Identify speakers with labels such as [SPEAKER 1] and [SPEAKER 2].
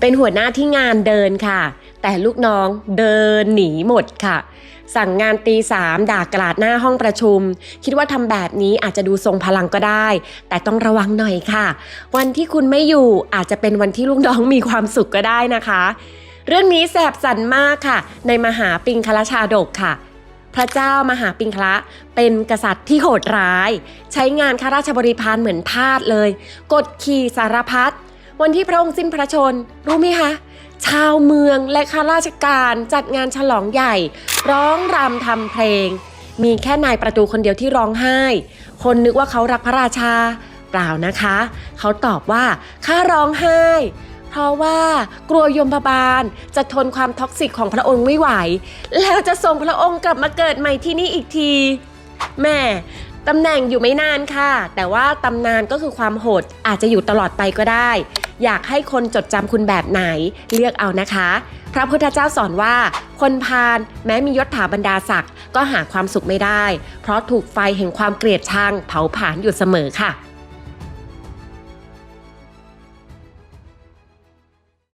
[SPEAKER 1] เป็นหัวหน้าที่งานเดินค่ะ แต่ลูกน้องเดินหนีหมดค่ะ สั่งงานตีสามด่ากราดหน้าห้องประชุม คิดว่าทำแบบนี้อาจจะดูทรงพลังก็ได้ แต่ต้องระวังหน่อยค่ะ วันที่คุณไม่อยู่อาจจะเป็นวันที่ลูกน้องมีความสุขก็ได้นะคะ เรื่องนี้แสบสันมากค่ะ ในมหาปิงคลชาดกค่ะพระเจ้ามหาปิงคละเป็นกษัตริย์ที่โหดร้าย ใช้งานข้าราชบริพารเหมือนทาสเลย กดขี่สารพัด วันที่พระองค์สิ้นพระชน รู้ไหมคะ ชาวเมืองและข้าราชการจัดงานฉลองใหญ่ ร้องรำทำเพลง มีแค่นายประตูคนเดียวที่ร้องไห้ คนนึกว่าเขารักพระราชา เปล่านะคะ เขาตอบว่าข้าร้องไห้ เพราะว่ากลัวยมบาลจะทนความท็อกซิกของพระองค์ไม่ไหว แล้วจะส่งพระองค์กลับมาเกิดใหม่ที่นี่อีกทีแม่ ตำแหน่งอยู่ไม่นานค่ะ แต่ว่าตำนานก็คือความโหดอาจจะอยู่ตลอดไปก็ได้ อยากให้คนจดจำคุณแบบไหนเลือกเอานะคะ พระพุทธเจ้าสอนว่า คนพาลแม้มียศถาบรรดาศักดิ์ก็หาความสุขไม่ได้ เพราะถูกไฟแห่งความเกลียดชังเผาผลาญอยู่เสมอค่ะ